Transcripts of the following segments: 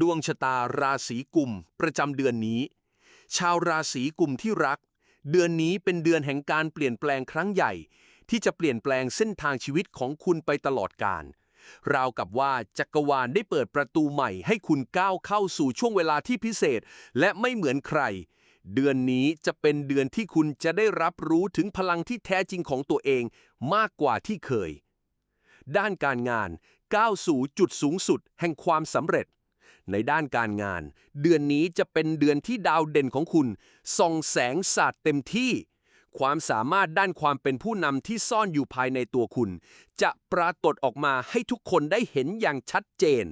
ดวงชะตาราศีกุมประจำเดือนนี้ ชาวราศีกุมที่รัก เดือนนี้เป็นเดือนแห่งการเปลี่ยนแปลงครั้งใหญ่ ที่จะเปลี่ยนแปลงเส้นทางชีวิตของคุณไปตลอดกาลราวกับว่าจักรวาลได้เปิดประตูใหม่ให้คุณก้าวเข้าสู่ช่วงเวลาที่พิเศษ และไม่เหมือนใคร เดือนนี้จะเป็นเดือนที่คุณจะได้รับรู้ถึงพลังที่แท้จริงของตัวเองมากกว่าที่เคย ด้านการงานก้าวสู่จุดสูงสุดแห่งความสำเร็จ ในด้านการงาน เดือนนี้จะเป็นเดือนที่ดาวเด่นของคุณ ส่องแสงสาดเต็มที่ ความสามารถด้านความเป็นผู้นำที่ซ่อนอยู่ภายในตัวคุณ จะปรากฏออกมาให้ทุกคนได้เห็นอย่างชัดเจน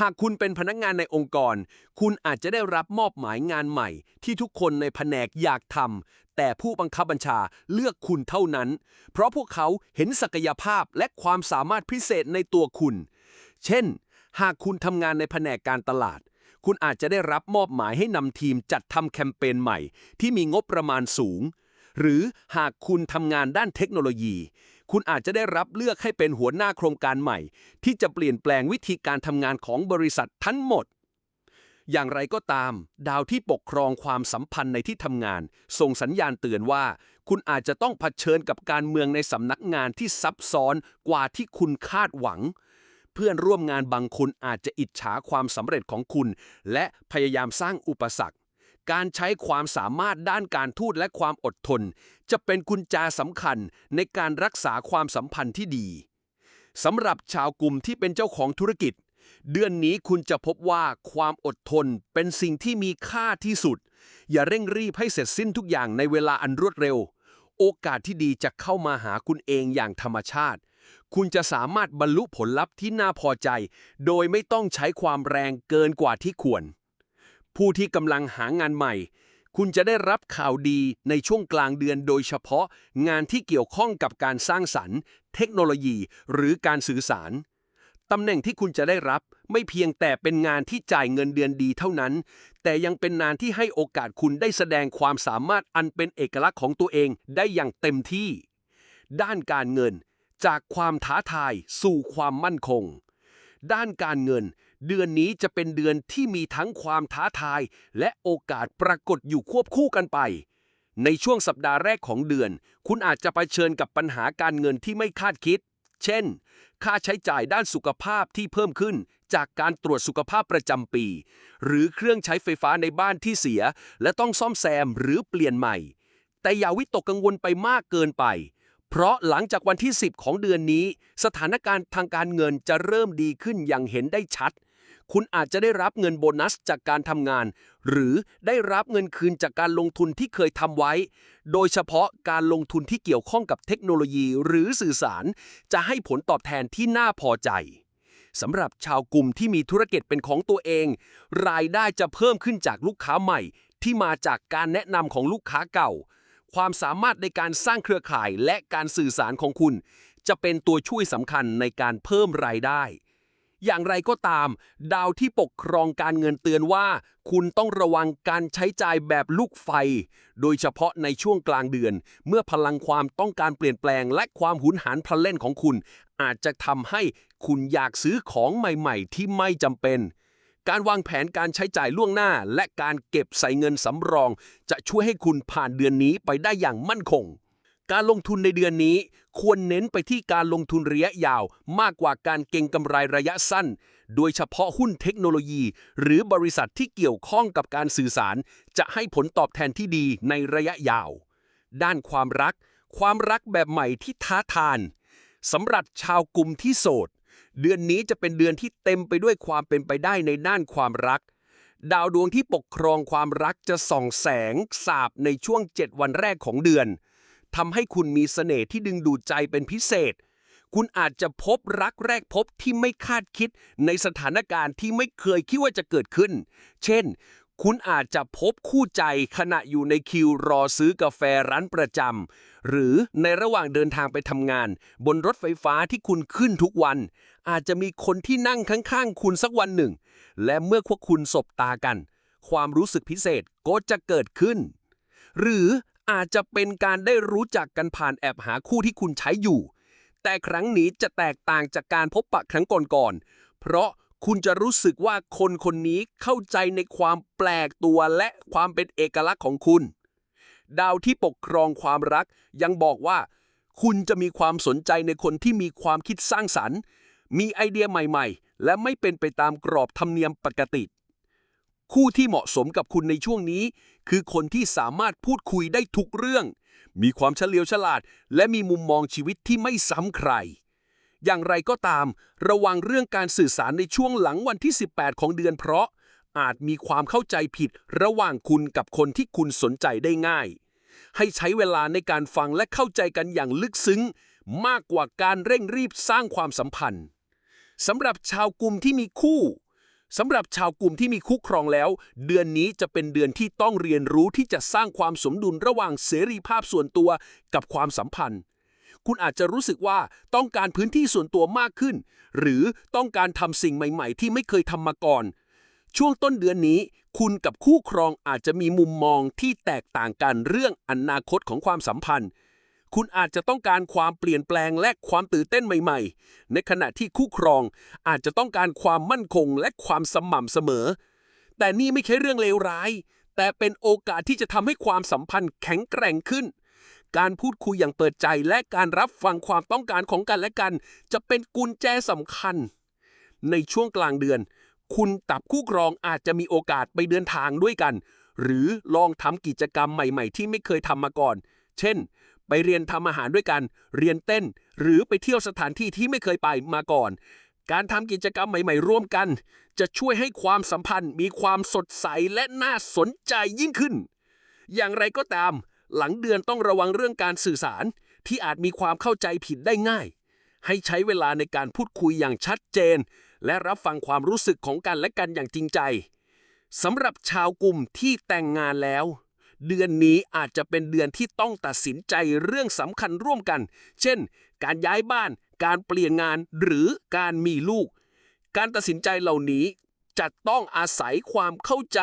หากคุณเป็นพนักงานในองค์กร คุณอาจจะได้รับมอบหมายงานใหม่ ที่ทุกคนในแผนกอยากทำแต่ผู้บังคับบัญชาเลือกคุณเท่านั้น เพราะพวกเขาเห็นศักยภาพและความสามารถพิเศษในตัวคุณ เช่น หากคุณทำงานในแผนกการตลาด คุณอาจจะได้รับมอบหมายให้นำทีมจัดทำแคมเปญใหม่ ที่มีงบประมาณสูง หรือหากคุณทำงานด้านเทคโนโลยี คุณอาจจะได้รับเลือกให้เป็นหัวหน้าโครงการใหม่ ที่จะเปลี่ยนแปลงวิธีการทำงานของบริษัททั้งหมดอย่างไรก็ตาม ดาวที่ปกครองความสัมพันธ์ในที่ทำงาน ส่งสัญญาณเตือนว่า คุณอาจจะต้องเผชิญกับการเมืองในสำนักงานที่ซับซ้อนกว่าที่คุณคาดหวัง เพื่อนร่วมงานบางคนอาจจะอิจฉาความสำเร็จของคุณ และพยายามสร้างอุปสรรค การใช้ความสามารถด้านการทูตและความอดทน จะเป็นกุญแจสำคัญในการรักษาความสัมพันธ์ที่ดีสำหรับชาวกลุ่มที่เป็นเจ้าของธุรกิจ เดือนนี้คุณจะพบว่าความอดทนเป็นสิ่งที่มีค่าที่สุด อย่าเร่งรีบให้เสร็จสิ้นทุกอย่างในเวลาอันรวดเร็ว โอกาสที่ดีจะเข้ามาหาคุณเองอย่างธรรมชาติ คุณจะสามารถบรรลุผลลัพธ์ที่น่าพอใจ โดยไม่ต้องใช้ความแรงเกินกว่าที่ควร ผู้ที่กำลังหางานใหม่ คุณจะได้รับข่าวดีในช่วงกลางเดือนโดยเฉพาะงานที่เกี่ยวข้องกับการสร้างสรรค์ เทคโนโลยี หรือการสื่อสาร ตำแหน่งที่คุณจะได้รับไม่เพียงแต่เป็นงานที่จ่ายเงินเดือนดีเท่านั้น แต่ยังเป็นงานที่ให้โอกาสคุณได้แสดงความสามารถอันเป็นเอกลักษณ์ของตัวเองได้อย่างเต็มที่ ด้านการเงิน จากความท้าทายสู่ความมั่นคง ด้านการเงิน เดือนนี้จะเป็นเดือนที่มีทั้งความท้าทาย และโอกาสปรากฏอยู่ควบคู่กันไป ในช่วงสัปดาห์แรกของเดือน คุณอาจจะเผชิญกับปัญหาการเงินที่ไม่คาดคิด เช่น ค่าใช้จ่ายด้านสุขภาพที่เพิ่มขึ้นจากการตรวจสุขภาพประจำปี หรือเครื่องใช้ไฟฟ้าในบ้านที่เสีย และต้องซ่อมแซมหรือเปลี่ยนใหม่ แต่อย่าวิตกกังวลไปมากเกินไป เพราะหลังจากวันที่ 10 ของเดือนนี้ สถานการณ์ทางการเงินจะเริ่มดีขึ้นอย่างเห็นได้ชัด คุณอาจจะได้รับเงินโบนัสจากการทำงาน หรือได้รับเงินคืนจากการลงทุนที่เคยทำไว้ โดยเฉพาะการลงทุนที่เกี่ยวข้องกับเทคโนโลยีหรือสื่อสาร จะให้ผลตอบแทนที่น่าพอใจสำหรับชาวกลุ่มที่มีธุรกิจเป็นของตัวเอง รายได้จะเพิ่มขึ้นจากลูกค้าใหม่ ที่มาจากการแนะนำของลูกค้าเก่า ความสามารถในการสร้างเครือข่ายและการสื่อสารของคุณ จะเป็นตัวช่วยสำคัญในการเพิ่มรายได้ อย่างไรก็ตาม ดาวที่ปกครองการเงินเตือนว่า คุณต้องระวังการใช้จ่ายแบบลูกไฟ โดยเฉพาะในช่วงกลางเดือน เมื่อพลังความต้องการเปลี่ยนแปลง และความหุนหันพลันเล่นของคุณ อาจจะทำให้คุณอยากซื้อของใหม่ ๆ ที่ไม่จำเป็น การวางแผนการใช้จ่ายล่วงหน้า และการเก็บใส่เงินสำรอง จะช่วยให้คุณผ่านเดือนนี้ไปได้อย่างมั่นคง การลงทุนในเดือนนี้ ควรเน้นไปที่การลงทุนระยะยาว มากกว่าการเก็งกำไรระยะสั้น โดยเฉพาะหุ้นเทคโนโลยี หรือบริษัทที่เกี่ยวข้องกับการสื่อสาร จะให้ผลตอบแทนที่ดีในระยะยาว ด้านความรัก ความรักแบบใหม่ที่ท้าทานสำหรับชาวกลุ่มที่โสด เดือนนี้จะเป็นเดือนที่เต็มไปด้วยความเป็นไปได้ในด้านความรัก ดาวดวงที่ปกครองความรักจะส่องแสงสาบในช่วง 7 วันแรกของเดือนทำให้คุณมีเสน่ห์ที่ดึงดูดใจเป็นพิเศษ คุณอาจจะพบรักแรกพบที่ไม่คาดคิดในสถานการณ์ที่ไม่เคยคิดว่าจะเกิดขึ้น เช่น คุณอาจจะพบคู่ใจขณะอยู่ในคิวรอซื้อกาแฟร้านประจำ หรือในระหว่างเดินทางไปทำงาน บนรถไฟฟ้าที่คุณขึ้นทุกวัน อาจจะมีคนที่นั่งข้างๆ คุณสักวันหนึ่ง และเมื่อพวกคุณสบตากัน ความรู้สึกพิเศษก็จะเกิดขึ้น หรืออาจจะเป็นการได้รู้จักกันผ่านแอบหาคู่ที่คุณใช้อยู่ แต่ครั้งนี้จะแตกต่างจากการพบปะครั้งก่อนๆเพราะคุณจะรู้สึกว่าคนคนนี้เข้าใจในความแปลกตัวและความเป็นเอกลักษณ์ของคุณ ดาวที่ปกครองความรัก ยังบอกว่า คุณจะมีความสนใจในคนที่มีความคิดสร้างสรรค์ มีไอเดียใหม่ๆ และไม่เป็นไปตามกรอบธรรมเนียมปกติ คู่ที่เหมาะสมกับคุณในช่วงนี้ คือคนที่สามารถพูดคุยได้ทุกเรื่อง มีความเฉลียวฉลาด และมีมุมมองชีวิตที่ไม่ซ้ำใครอย่างไรก็ตาม ระวังเรื่องการสื่อสารในช่วงหลังวันที่ 18 ของเดือนเพราะ อาจมีความเข้าใจผิดระหว่างคุณกับคนที่คุณสนใจได้ง่าย ให้ใช้เวลาในการฟังและเข้าใจกันอย่างลึกซึ้ง มากกว่าการเร่งรีบสร้างความสัมพันธ์สำหรับชาวกลุ่มที่มีคู่สำหรับชาวกลุ่มที่มีคู่ครองแล้ว เดือนนี้จะเป็นเดือนที่ต้องเรียนรู้ที่จะสร้างความสมดุลระหว่างเสรีภาพส่วนตัวกับความสัมพันธ์ คุณอาจจะรู้สึกว่าต้องการพื้นที่ส่วนตัวมากขึ้น หรือต้องการทำสิ่งใหม่ ๆ ที่ไม่เคยทำมาก่อน ช่วงต้นเดือนนี้ คุณกับคู่ครองอาจจะมีมุมมองที่แตกต่างกันเรื่องอนาคตของความสัมพันธ์ คุณอาจจะต้องการความเปลี่ยนแปลงและความตื่นเต้นใหม่ ๆ ในขณะที่คู่ครองอาจจะต้องการความมั่นคงและความสม่ำเสมอ แต่นี่ไม่ใช่เรื่องเลวร้าย แต่เป็นโอกาสที่จะทำให้ความสัมพันธ์แข็งแกร่งขึ้น การพูดคุยอย่างเปิดใจและการรับฟังความต้องการของกันและกัน จะเป็นกุญแจสำคัญ ในช่วงกลางเดือน คุณตับคู่ครองอาจจะมีโอกาสไปเดินทางด้วยกัน หรือลองทำกิจกรรมใหม่ ๆ ที่ไม่เคยทำมาก่อน เช่น ไปเรียนทำอาหารด้วยกัน เรียนเต้น หรือไปเที่ยวสถานที่ที่ไม่เคยไปมาก่อน การทำกิจกรรมใหม่ ๆ ร่วมกัน จะช่วยให้ความสัมพันธ์มีความสดใสและน่าสนใจยิ่งขึ้น อย่างไรก็ตาม หลังเดือนต้องระวังเรื่องการสื่อสารที่อาจมีความเข้าใจผิดได้ง่าย ให้ใช้เวลาในการพูดคุยอย่างชัดเจน และรับฟังความรู้สึกของกันและกันอย่างจริงใจสำหรับชาวกลุ่มที่แต่งงานแล้ว เดือนนี้อาจจะเป็นเดือนที่ต้องตัดสินใจเรื่องสำคัญร่วมกัน เช่น การย้ายบ้าน การเปลี่ยนงานหรือการมีลูก การตัดสินใจเหล่านี้จะต้องอาศัยความเข้าใจ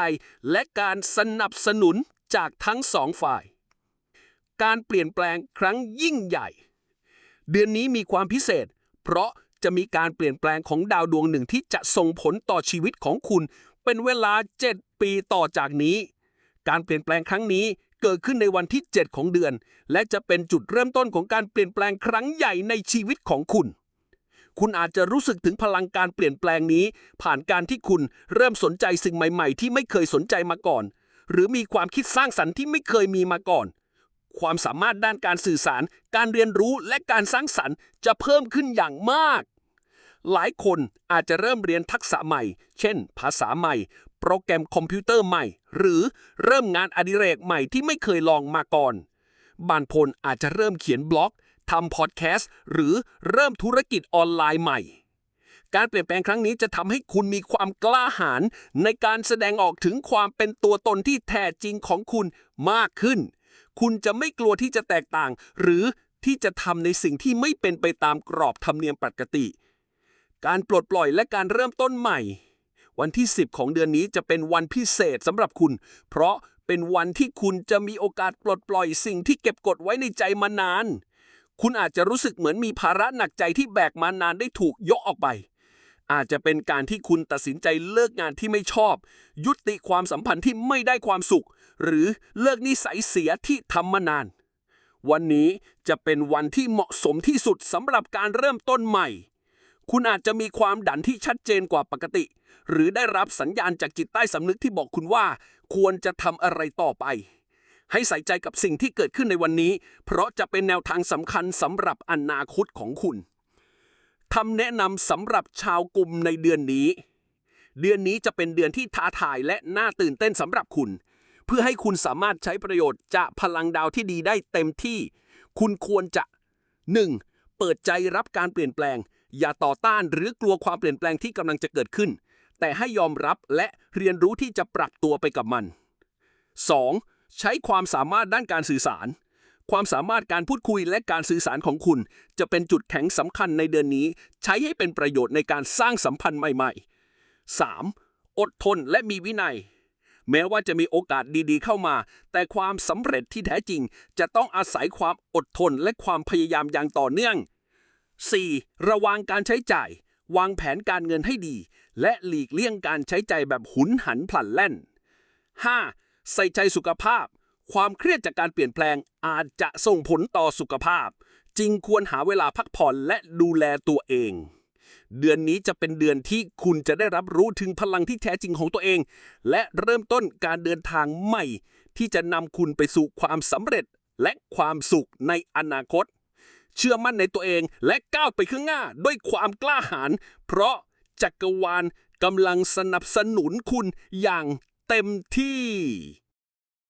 และการสนับสนุนจากทั้งสองฝ่าย การเปลี่ยนแปลงครั้งยิ่งใหญ่ เดือนนี้มีความพิเศษ เพราะ จะมีการเปลี่ยนแปลงของดาวดวงหนึ่งที่จะส่งผลต่อชีวิตของคุณ เป็นเวลา 7 ปีต่อจากนี้ การเปลี่ยนแปลงครั้งนี้เกิดขึ้นในวันที่ 7 ของเดือน และจะเป็นจุดเริ่มต้นของการเปลี่ยนแปลงครั้งใหญ่ในชีวิตของคุณ คุณอาจจะรู้สึกถึงพลังการเปลี่ยนแปลงนี้ ผ่านการที่คุณเริ่มสนใจสิ่งใหม่ ๆ ที่ไม่เคยสนใจมาก่อน หรือมีความคิดสร้างสรรค์ที่ไม่เคยมีมาก่อน ความสามารถด้านการสื่อสาร การเรียนรู้และการสร้างสรรค์จะเพิ่มขึ้นอย่างมาก หลายคนอาจจะเริ่มเรียนทักษะใหม่ เช่น ภาษาใหม่ โปรแกรมคอมพิวเตอร์ใหม่ หรือเริ่มงานอดิเรกใหม่ที่ไม่เคยลองมาก่อน บางคนอาจจะเริ่มเขียนบล็อกทำพอดแคสต์หรือเริ่มธุรกิจออนไลน์ใหม่ การเปลี่ยนแปลงครั้งนี้จะทำให้คุณมีความกล้าหาญในการแสดงออกถึงความเป็นตัวตนที่แท้จริงของคุณมากขึ้น คุณจะไม่กลัวที่จะแตกต่าง หรือที่จะทำในสิ่งที่ไม่เป็นไปตามกรอบธรรมเนียมปกติ การปลดปล่อยและการเริ่มต้นใหม่ วันที่ 10 ของเดือนนี้จะเป็นวันพิเศษสำหรับคุณ เพราะเป็นวันที่คุณจะมีโอกาสปลดปล่อยสิ่งที่เก็บกดไว้ในใจมานาน คุณอาจจะรู้สึกเหมือนมีภาระหนักใจที่แบกมานานได้ถูกยกออกไป อาจจะเป็นการที่คุณตัดสินใจเลิกงานที่ไม่ชอบ ยุติความสัมพันธ์ที่ไม่ได้ความสุข หรือเลิกนิสัยเสียที่ทำมานาน วันนี้จะเป็นวันที่เหมาะสมที่สุดสำหรับการเริ่มต้นใหม่ คุณอาจจะมีความดันที่ชัดเจนกว่าปกติ หรือได้รับสัญญาณจากจิตใต้สำนึกที่บอกคุณว่า ควรจะทำอะไรต่อไป ให้ใส่ใจกับสิ่งที่เกิดขึ้นในวันนี้ เพราะจะเป็นแนวทางสำคัญสำหรับอนาคตของคุณคำแนะนำสำหรับชาวกลุ่มในเดือนนี้ เดือนนี้จะเป็นเดือนที่ท้าทายและน่าตื่นเต้นสำหรับคุณ เพื่อให้คุณสามารถใช้ประโยชน์จากพลังดาวที่ดีได้เต็มที่ คุณควรจะ 1. เปิดใจรับการเปลี่ยนแปลง อย่าต่อต้านหรือกลัวความเปลี่ยนแปลงที่กำลังจะเกิดขึ้น แต่ให้ยอมรับและเรียนรู้ที่จะปรับตัวไปกับมัน 2. ใช้ความสามารถด้านการสื่อสาร ความสามารถการพูดคุยและการสื่อสารของคุณ จะเป็นจุดแข็งสำคัญในเดือนนี้ ใช้ให้เป็นประโยชน์ในการสร้างสัมพันธ์ใหม่ ๆ 3. อดทนและมีวินัย แม้ว่าจะมีโอกาสดีๆ เข้ามา แต่ความสำเร็จที่แท้จริง จะต้องอาศัยความอดทนและความพยายามอย่างต่อเนื่อง 4. ระวังการใช้จ่าย วางแผนการเงินให้ดี และหลีกเลี่ยงการใช้ใจายแบบหุนหันพลันแล่น 5. ใส่ใจสุขภาพ ความเครียดจากการเปลี่ยนแปลงอาจจะส่งผลต่อสุขภาพ จึงควรหาเวลาพักผ่อนและดูแลตัวเอง เดือนนี้จะเป็นเดือนที่คุณจะได้รับรู้ถึงพลังที่แท้จริงของตัวเอง และเริ่มต้นการเดินทางใหม่ ที่จะนำคุณไปสู่ความสำเร็จและความสุขในอนาคต เชื่อมั่นในตัวเองและก้าวไปข้างหน้าด้วยความกล้าหาญเพราะจักรวาลกำลังสนับสนุนคุณอย่างเต็มที่